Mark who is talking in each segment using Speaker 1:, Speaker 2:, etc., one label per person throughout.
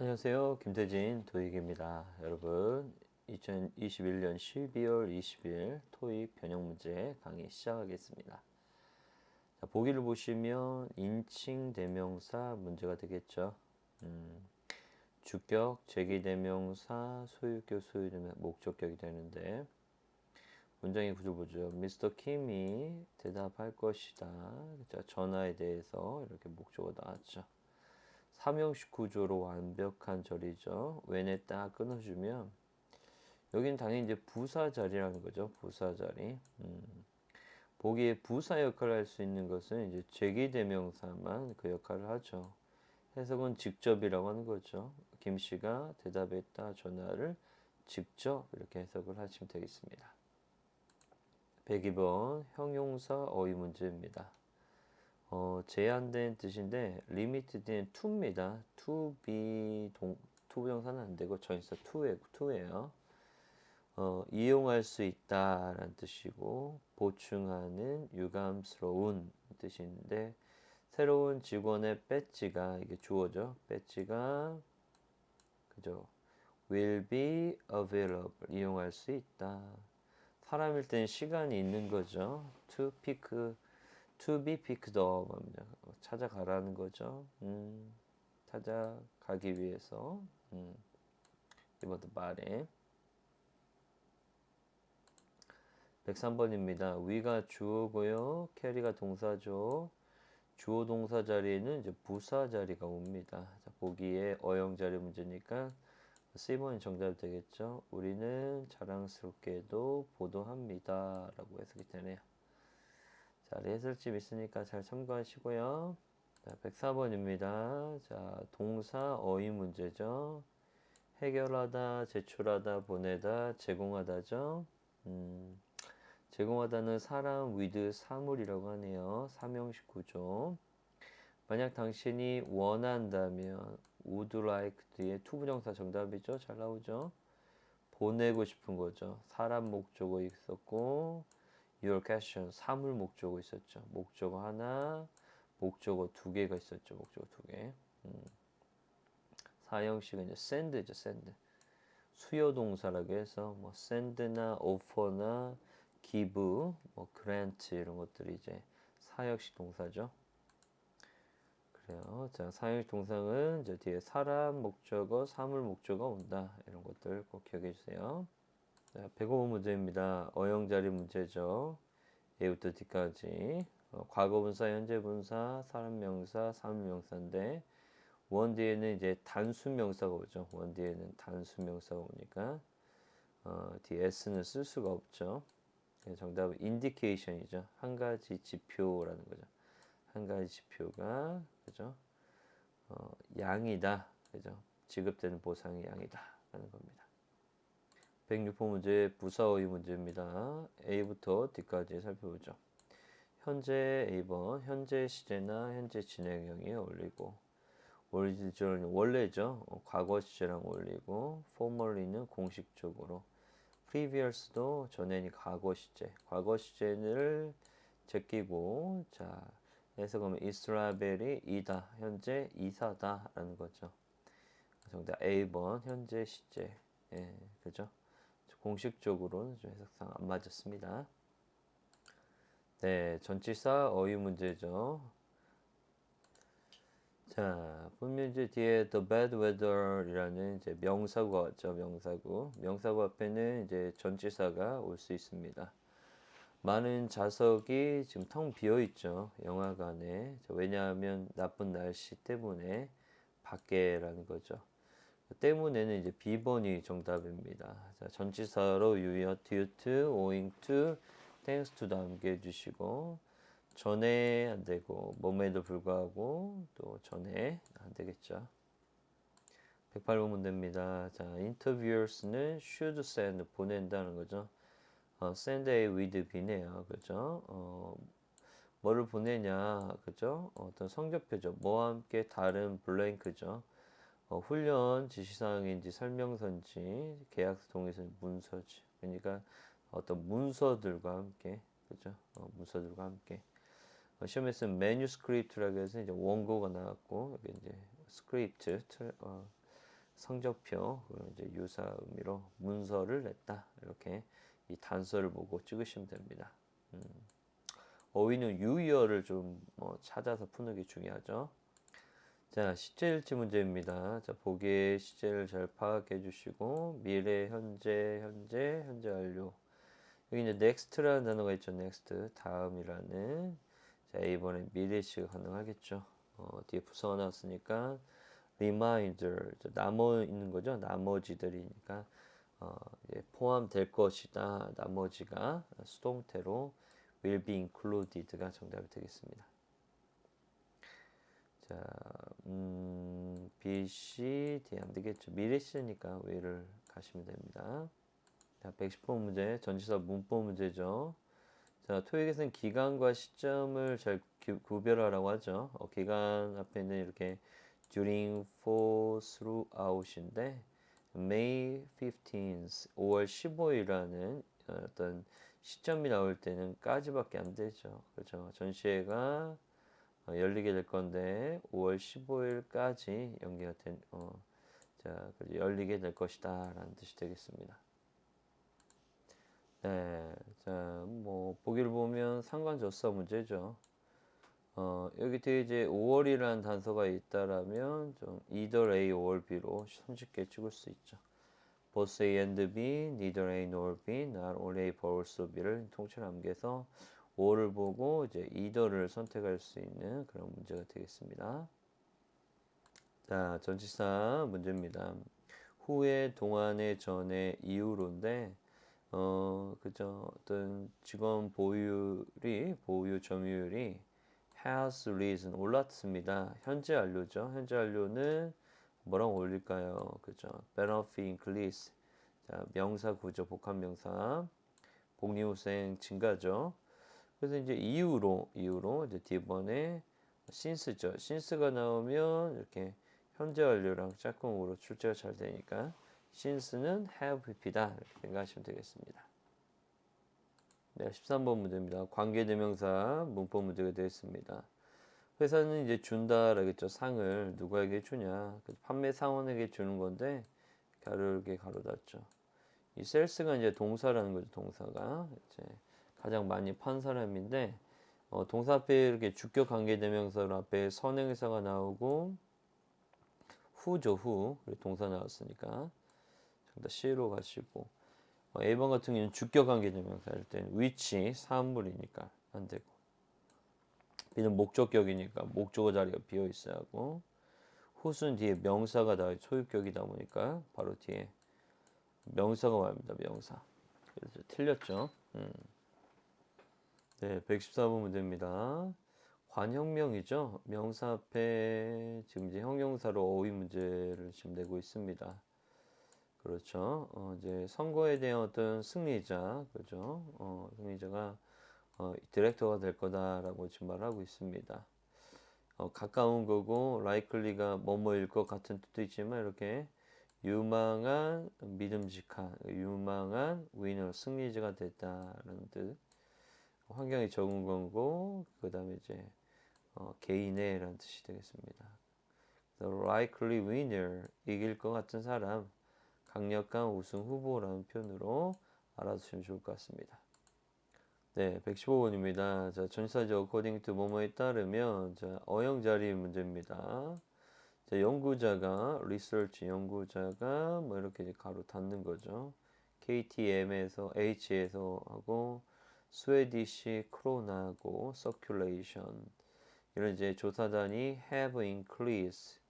Speaker 1: 안녕하세요. 김태진 도익입니다. 여러분, 2021년 12월 20일 토익 변형 문제 강의 시작하겠습니다. 자, 보기를 보시면 인칭 대명사 문제가 되겠죠. 음, 주격, 제기 대명사, 소유격, 소유되면 목적격이 되는데 문장의 구조 보죠. 미스터 킴이 대답할 것이다. 자, 전화에 대해서 이렇게 목적어 나왔죠. 삼형식 구조로 완벽한 절이죠. 왼에 딱 끊어주면 여긴 당연히 이제 부사 자리라는 거죠. 부사 자리. 음. 보기에 부사 역할을 할 수 있는 것은 이제 제기대명사만 그 역할을 하죠. 해석은 직접이라고 하는 거죠. 김 씨가 대답했다 전화를 직접 이렇게 해석을 하시면 되겠습니다. 102번 형용사 어휘 문제입니다. 어, 제한된 뜻인데 limited인 to입니다. to be 동 to 부정사는 안 되고 전치사 to에 to예요. 어, 이용할 수 있다라는 뜻이고 보충하는 유감스러운 뜻인데 새로운 직원의 배지가 이게 주어죠. 배지가 그죠? will be available 이용할 수 있다. 사람일 땐 시간이 있는 거죠. to pick to be picked up 합니다. 찾아가라는 거죠. 음, 찾아가기 위해서. 음, 이번도 말에 103번입니다. 위가 주어고요. 캐리가 동사죠. 주어 동사 자리에는 이제 부사 자리가 옵니다. 자, 보기에 어용 자리 문제니까 C번이 정답이 되겠죠. 우리는 자랑스럽게도 보도합니다. 라고 해석이 되네요. 자, 해설집 있으니까 잘 참고하시고요. 자, 104번입니다. 자, 동사 어휘 문제죠. 해결하다, 제출하다, 보내다, 제공하다죠. 음, 제공하다는 사람, 위드, 사물이라고 하네요. 삼형식 구조. 만약 당신이 원한다면 would like 뒤에 투부정사 정답이죠. 잘 나오죠. 보내고 싶은 거죠. 사람 목적어 있었고 your question 사물 목적어 있었죠. 목적어 하나, 목적어 두 개가 있었죠. 목적어 두 개. 음. 사형식은 이제 send죠. send. 수요 동사라고 해서 뭐 send나 offer나 give, 뭐 grant 이런 것들이 이제 사역식 동사죠. 그래요. 자, 사역식 동사는 이제 뒤에 사람 목적어, 사물 목적어 온다. 이런 것들 꼭 기억해 주세요. 자, 105번 문제입니다. 어용자리 문제죠. A부터 D까지. 어, 과거분사, 현재분사, 사람명사, 사물명사인데 원 뒤에는 이제 단수명사가 오죠. 원 뒤에는 단수명사가 오니까 어, 뒤에 S는 쓸 수가 없죠. 네, 정답은 indication이죠. 한 가지 지표라는 거죠. 한 가지 지표가 그죠? 어, 양이다. 그죠? 지급되는 보상의 양이다. 라는 겁니다. 106호 문제 부사어휘 문제입니다. A부터 D까지 살펴보죠. 현재 A번 현재 시제나 현재 진행형이 올리고 오리지널 원래죠. 어, 과거 시제랑 올리고 formerly는 공식적으로 previous도 전에니 과거 시제 과거 시제를 제끼고 자 해석하면 이스라벨이 이다 현재 이사다라는 거죠. 정답 A번 현재 시제 예 그죠? 공식적으로는 좀 해석상 안 맞았습니다. 네, 전치사 어휘 문제죠. 자, 보면 이제 뒤에 the bad weather이라는 이제 명사구가 왔죠. 명사구. 명사구 앞에는 이제 전치사가 올 수 있습니다. 많은 좌석이 지금 텅 비어 있죠. 영화관에. 왜냐하면 나쁜 날씨 때문에 밖에라는 거죠. 때문에는 이제 B번이 정답입니다. 자, 전치사로 유의어 due to, owing to, thanks to 남겨 주시고 전에 안 되고 몸에도 불구하고 또 전에 안 되겠죠. 108번 문제입니다. 자, interviewers는 should send 보낸다는 거죠. 어, send a with B네요. 그죠? 어, 뭐를 보내냐, 그죠? 어떤 성적표죠. 뭐와 함께 다른 블랭크죠. 어, 훈련 지시사항인지 설명서인지 계약서 동의서 문서지. 그러니까 어떤 문서들과 함께, 그죠? 어, 문서들과 함께. 어, 시험에서는 매뉴스크립트라고 해서 이제 원고가 나왔고 여기 이제 스크립트 어, 성적표 이제 유사 의미로 문서를 냈다 이렇게 이 단서를 보고 찍으시면 됩니다. 음. 어휘는 유의어를 좀뭐 찾아서 푸는 게 중요하죠. 자, 시제일치 문제입니다. 자, 보기의 시제를 잘 파악해 주시고 미래, 현재, 현재, 현재 완료. 여기 이제 next라는 단어가 있죠. next 다음이라는. 자, 이번에 미래 시가 가능하겠죠. 어, 뒤에 부서가 나왔으니까 reminder 남어 있는 거죠. 나머지들이니까 어, 이제 포함될 것이다. 나머지가 수동태로 will be included가 정답이 되겠습니다. 자, 음, B, C, D 안 되겠죠. 미래 시제니까 will을 가시면 됩니다. 자, 110번 문제, 전치사 문법 문제죠. 자, 토익에서는 기간과 시점을 잘 구, 구별하라고 하죠. 어, 기간 앞에는 이렇게 during, for, throughout인데 May 15th, 5월 15일이라는 어떤 시점이 나올 때는 까지밖에 안 되죠. 그렇죠. 전시회가 어, 열리게 될 건데 5월 15일까지 연기가 된, 어, 자, 열리게 될 것이다 라는 뜻이 되겠습니다. 네, 자, 뭐 보기를 보면 상관접사 문제죠. 어, 여기 뒤에 이제 5월이라는 단서가 있다라면 좀 either A or B로 손쉽게 찍을 수 있죠. both A and B, neither A nor B, not only A but also B를 통째로 남겨서 5를 보고 이제 either를 선택할 수 있는 그런 문제가 되겠습니다. 자, 전치사 문제입니다. 후에, 동안에, 전에, 이후로인데 어, 그죠. 어떤 직원 보유율이, 보유 점유율이 has risen 올랐습니다. 현재 완료죠. 현재 완료는 뭐랑 올릴까요? 그죠. benefit increase. 자, 명사 구조, 복합 명사. 복리후생 증가죠. 그래서 이제 이후로, 이후로 이제 뒤번에 since죠. since가 나오면 이렇게 현재 완료랑 짝꿍으로 출제가 잘 되니까 since는 have pp다. 이렇게 생각하시면 되겠습니다. 네, 13번 문제입니다. 관계대명사 문법 문제가 되겠습니다. 회사는 이제 준다라겠죠. 상을 누구에게 주냐? 그 판매 사원에게 주는 건데 가르게 가로 닫죠. 이 셀스가 이제 동사라는 거죠. 동사가 이제 가장 많이 판 사람인데 어, 동사 앞에 이렇게 주격 관계대명사 앞에 선행사가 나오고 후죠 후. 동사 나왔으니까. 정답 C로 가시고. 어, A번 같은 경우는 주격 관계대명사일 때는 which 사물이니까 안 되고. B는 목적격이니까 목적어 자리가 비어 있어야 하고. 후순 뒤에 명사가 다 소유격이다 보니까 바로 뒤에 명사가 와야 합니다. 명사. 그래서 틀렸죠? 음. 네 114번 문제입니다 관형명이죠 명사 앞에 지금 이제 형용사로 어휘 문제를 지금 내고 있습니다 그렇죠. 어, 이제 선거에 대한 어떤 승리자, 그죠? 어, 승리자가 어, 디렉터가 될 거다라고 지금 말하고 있습니다. 어, 가까운 거고 likely가 뭐뭐일 것 같은 뜻도 있지만 이렇게 유망한 믿음직한 유망한 위너 승리자가 됐다는 뜻 환경이 적은 거고 그 다음에 이제 어, 개인의 라는 뜻이 되겠습니다. The likely winner 이길 것 같은 사람 강력한 우승 후보라는 표현으로 알아두시면 좋을 것 같습니다. 네, 115번입니다. 자, 전사적 according to 뭐뭐에 따르면 자, 어형 자리 문제입니다. 자, 연구자가 research 연구자가 뭐 이렇게 가로 닫는 거죠. KTM에서 H에서 하고 스웨디시 크로나고 circulation 이런 이제 조사단이 have increase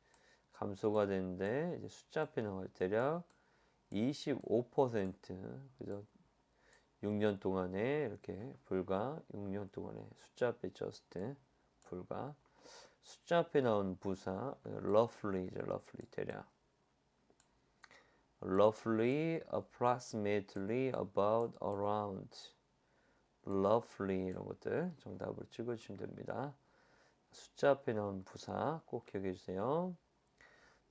Speaker 1: 감소가 되는데 이제 숫자 앞에 나올 대략 25% 그죠? 6년 동안에 이렇게 불과 6년 동안에 숫자 앞에 just 불과 숫자 앞에 나온 부사 roughly죠 roughly 대략 roughly approximately about around roughly 이런 것들 정답으로 찍어주시면 됩니다 숫자 앞에 나온 부사 꼭 기억해 주세요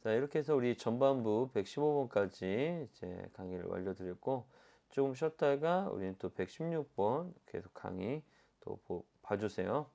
Speaker 1: 자, 이렇게 해서 우리 전반부 115번까지 이제 강의를 완료드렸고, 조금 쉬었다가 우리는 또 116번 계속 강의 또 봐주세요.